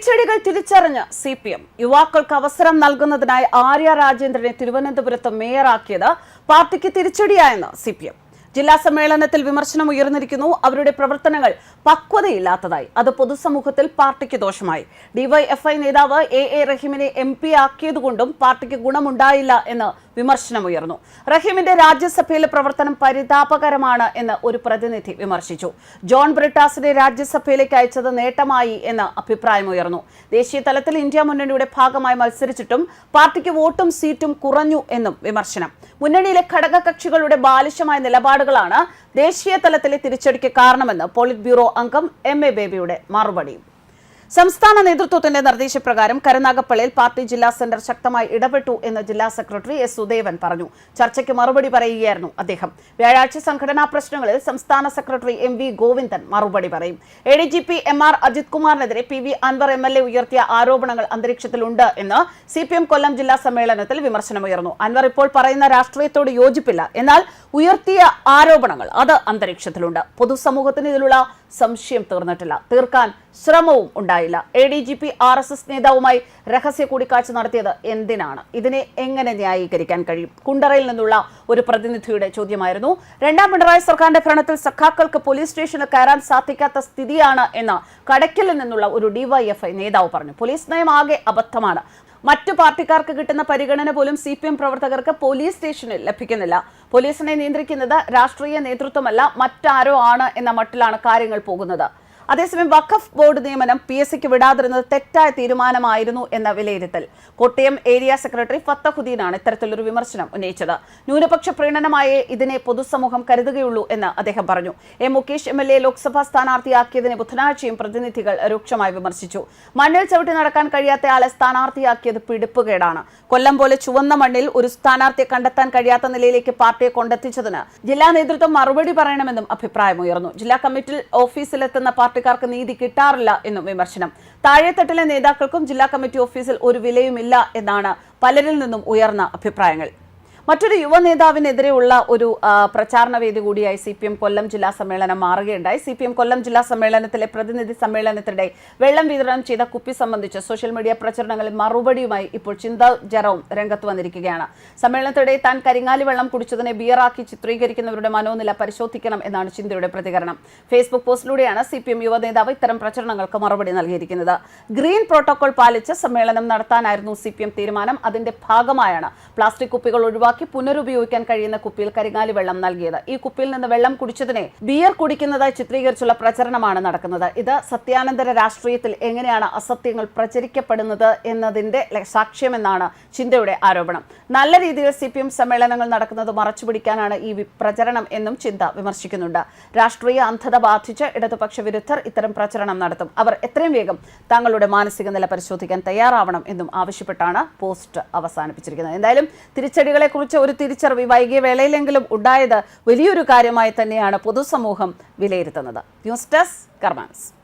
തിരിച്ചടികൾ തിരിച്ചറിഞ്ഞ് C P M യുവാക്കൾക്ക് അവസരം നൽകുന്നതിനായി ആര്യ രാജേന്ദ്രനെ തിരുവനന്തപുരത്ത് മേയറാക്കിയത് പാർട്ടിക്ക് തിരിച്ചടിയായെന്ന് സി പി എം ജില്ലാ സമ്മേളനത്തിൽ വിമർശനം ഉയർന്നിരിക്കുന്നു. അവരുടെ പ്രവർത്തനങ്ങൾ പക്വതയില്ലാത്തതായി. അത് പൊതുസമൂഹത്തിൽ പാർട്ടിക്ക് ദോഷമായി. ഡിവൈഎഫ്ഐ നേതാവ് എ എ റഹീമിനെ എം പി ആക്കിയതുകൊണ്ടും പാർട്ടിക്ക് ഗുണമുണ്ടായില്ല എന്ന് വിമർശനമുയർന്നു. റഹീമിന്റെ രാജ്യസഭയിലെ പ്രവർത്തനം പരിതാപകരമാണ് എന്ന് ഒരു പ്രതിനിധി വിമർശിച്ചു. ജോൺ ബ്രിട്ടാസിനെ രാജ്യസഭയിലേക്ക് അയച്ചത് നേട്ടമായി എന്ന് അഭിപ്രായമുയർന്നു. ദേശീയ തലത്തിൽ ഇന്ത്യ മുന്നണിയുടെ ഭാഗമായി മത്സരിച്ചിട്ടും പാർട്ടിക്ക് വോട്ടും സീറ്റും കുറഞ്ഞു എന്നും വിമർശനം. മുന്നണിയിലെ ഘടകകക്ഷികളുടെ ബാലിശമായ നിലപാടുകളാണ് ദേശീയ തലത്തിലെ തിരിച്ചടിക്ക് കാരണമെന്ന് പോളിറ്റ് ബ്യൂറോ അംഗം എം എ ബേബിയുടെ മറുപടി സംസ്ഥാന നേതൃത്വത്തിന്റെ നിർദ്ദേശപ്രകാരം കരുനാഗപ്പള്ളിയിൽ പാർട്ടി ജില്ലാ സെന്റർ ശക്തമായി ഇടപെട്ടു എന്ന് ജില്ലാ സെക്രട്ടറി എസ് സുദേവൻ പറഞ്ഞു. ചർച്ചയ്ക്ക് മറുപടി പറയുകയായിരുന്നു അദ്ദേഹം. വ്യാഴാഴ്ച സംഘടനാ പ്രശ്നങ്ങളിൽ സംസ്ഥാന സെക്രട്ടറി എം വി ഗോവിന്ദൻ മറുപടി പറയും. A D G P M R Ajith കുമാറിനെതിരെ P V Anvar M L A ഉയർത്തിയ ആരോപണങ്ങൾ അന്തരീക്ഷത്തിലുണ്ട് എന്ന് സി പി എം കൊല്ലം ജില്ലാ സമ്മേളനത്തിൽ വിമർശനമുയർന്നു. അൻവർ ഇപ്പോൾ പറയുന്ന രാഷ്ട്രീയത്തോട് യോജിപ്പില്ല. എന്നാൽ ഉയർത്തിയ ആരോപണങ്ങൾ അത് അന്തരീക്ഷത്തിലുണ്ട്. പൊതുസമൂഹത്തിന് ഇതിലുള്ള സംശയം തീർന്നിട്ടില്ല. തീർക്കാൻ ശ്രമവും ഉണ്ടായില്ല. A D G P R S S നേതാവുമായി രഹസ്യ കൂടിക്കാഴ്ച നടത്തിയത് എന്തിനാണ്? ഇതിനെ എങ്ങനെ ന്യായീകരിക്കാൻ കഴിയും? കുണ്ടറയിൽ നിന്നുള്ള ഒരു പ്രതിനിധിയുടെ ചോദ്യമായിരുന്നു. രണ്ടാം പിണറായി സർക്കാരിന്റെ ഭരണത്തിൽ സഖാക്കൾക്ക് പോലീസ് സ്റ്റേഷനിൽ കയറാൻ സാധിക്കാത്ത സ്ഥിതിയാണ് എന്ന് കടയ്ക്കലിൽ നിന്നുള്ള ഒരു ഡിവൈഎഫ്ഐ നേതാവ് പറഞ്ഞു. പോലീസ് നയം ആകെ അബദ്ധമാണ്. മറ്റു പാർട്ടിക്കാർക്ക് കിട്ടുന്ന പരിഗണന പോലും സി പി എം പ്രവർത്തകർക്ക് പോലീസ് സ്റ്റേഷനിൽ ലഭിക്കുന്നില്ല. പോലീസിനെ നിയന്ത്രിക്കുന്നത് രാഷ്ട്രീയ നേതൃത്വമല്ല മറ്റാരോ ആണ് എന്ന മട്ടിലാണ് കാര്യങ്ങൾ പോകുന്നത്. അതേസമയം വഖഫ് ബോർഡ് നിയമനം പി എസ് സിക്ക് വിടാതിരുന്നത് തെറ്റായ തീരുമാനമായിരുന്നു എന്ന വിലയിരുത്തൽ. കോട്ടയം ഏരിയ സെക്രട്ടറി ഫത്തഹുദ്ദീനാണ് ഇത്തരത്തിലൊരു വിമർശനം ഉന്നയിച്ചത്. ന്യൂനപക്ഷ പ്രീണനമായേ ഇതിനെ പൊതുസമൂഹം കരുതുകയുള്ളൂ എന്ന് അദ്ദേഹം പറഞ്ഞു. A Mukesh M L A Lok Sabha സ്ഥാനാർത്ഥിയാക്കിയതിനെ ബുധനാഴ്ചയും പ്രതിനിധികൾ രൂക്ഷമായി വിമർശിച്ചു. മണ്ണിൽ ചവിട്ടി നടക്കാൻ കഴിയാത്ത കഴിയാത്തയാളെ സ്ഥാനാർത്ഥിയാക്കിയത് പിടിപ്പുകേടാണ്. കൊല്ലം പോലെ ചുവന്ന മണ്ണിൽ ഒരു സ്ഥാനാർത്ഥിയെ കണ്ടെത്താൻ കഴിയാത്ത നിലയിലേക്ക് പാർട്ടിയെ കൊണ്ടെത്തിച്ചതിന് ജില്ലാ നേതൃത്വം മറുപടി പറയണമെന്നും അഭിപ്രായമുയർന്നു. ജില്ലാ കമ്മിറ്റി ഓഫീസിലെത്തുന്ന പാർട്ടിക്കാർക്ക് നീതി കിട്ടാറില്ല എന്നും വിമർശനം. താഴെത്തട്ടിലെ നേതാക്കൾക്കും ജില്ലാ കമ്മിറ്റി ഓഫീസിൽ ഒരു വിലയുമില്ല എന്നാണ് പലരിൽ നിന്നും ഉയർന്ന അഭിപ്രായങ്ങൾ. മറ്റൊരു യുവ നേതാവിനെതിരെയുള്ള ഒരു പ്രചാരണ വേദി കൂടിയായി സി പി എം കൊല്ലം ജില്ലാ സമ്മേളനം മാറുകയുണ്ടായി. സി പി എം കൊല്ലം ജില്ലാ സമ്മേളനത്തിലെ പ്രതിനിധി സമ്മേളനത്തിനിടെ വെള്ളം വിതരണം ചെയ്ത കുപ്പി സംബന്ധിച്ച് സോഷ്യൽ മീഡിയ പ്രചരണങ്ങളിൽ മറുപടിയുമായി ഇപ്പോൾ ചിന്ത ജെറോം രംഗത്ത് വന്നിരിക്കുകയാണ്. സമ്മേളനത്തിനിടെ താൻ കരിങ്ങാലി വെള്ളം കുടിച്ചതിനെ ബിയറാക്കി ചിത്രീകരിക്കുന്നവരുടെ മനോനില പരിശോധിക്കണം എന്നാണ് ചിന്തയുടെ പ്രതികരണം. ഫേസ്ബുക്ക് പോസ്റ്റിലൂടെയാണ് സി പി എം യുവ നേതാവ് ഇത്തരം പ്രചരണങ്ങൾക്ക് മറുപടി നൽകിയിരിക്കുന്നത്. ഗ്രീൻ പ്രോട്ടോകോൾ പാലിച്ച് സമ്മേളനം നടത്താനായിരുന്നു സി തീരുമാനം. അതിന്റെ ഭാഗമായാണ് പ്ലാസ്റ്റിക് കുപ്പികൾ ഒഴിവാക്കി പുനരുപയോഗിക്കാൻ കഴിയുന്ന കുപ്പിയിൽ കരിങ്ങാലി വെള്ളം നൽകിയത്. ഈ കുപ്പിയിൽ നിന്ന് വെള്ളം കുടിച്ചതിനെ ബിയർ കുടിക്കുന്നതായി ചിത്രീകരിച്ചുള്ള പ്രചരണമാണ് നടക്കുന്നത്. ഇത് സത്യാനന്തര രാഷ്ട്രീയത്തിൽ എങ്ങനെയാണ് അസത്യങ്ങൾ പ്രചരിക്കപ്പെടുന്നത് എന്നതിന്റെ സാക്ഷ്യം സാക്ഷ്യമെന്നാണ് ചിന്തയുടെ ആരോപണം. നല്ല രീതിയിൽ സി പി എം സമ്മേളനങ്ങൾ നടക്കുന്നത് മറച്ചുപിടിക്കാനാണ് ഈ പ്രചരണം എന്നും ചിന്ത വിമർശിക്കുന്നുണ്ട്. രാഷ്ട്രീയ അന്ധത ബാധിച്ച് ഇടതുപക്ഷ വിരുദ്ധർ ഇത്തരം പ്രചരണം നടത്തും. അവർ എത്രയും വേഗം തങ്ങളുടെ മാനസിക നില പരിശോധിക്കാൻ തയ്യാറാവണം എന്നും ആവശ്യപ്പെട്ടാണ് പോസ്റ്റ് അവസാനിപ്പിച്ചിരിക്കുന്നത്. എന്തായാലും തിരിച്ചടികളെക്കുറിച്ച് ഒരു തിരിച്ചറിവ് വൈകിയ വേളയിലെങ്കിലും ഉണ്ടായത് വലിയൊരു കാര്യമായി തന്നെയാണ് പൊതുസമൂഹം വിലയിരുത്തുന്നത്. News desk കർമാൻസ്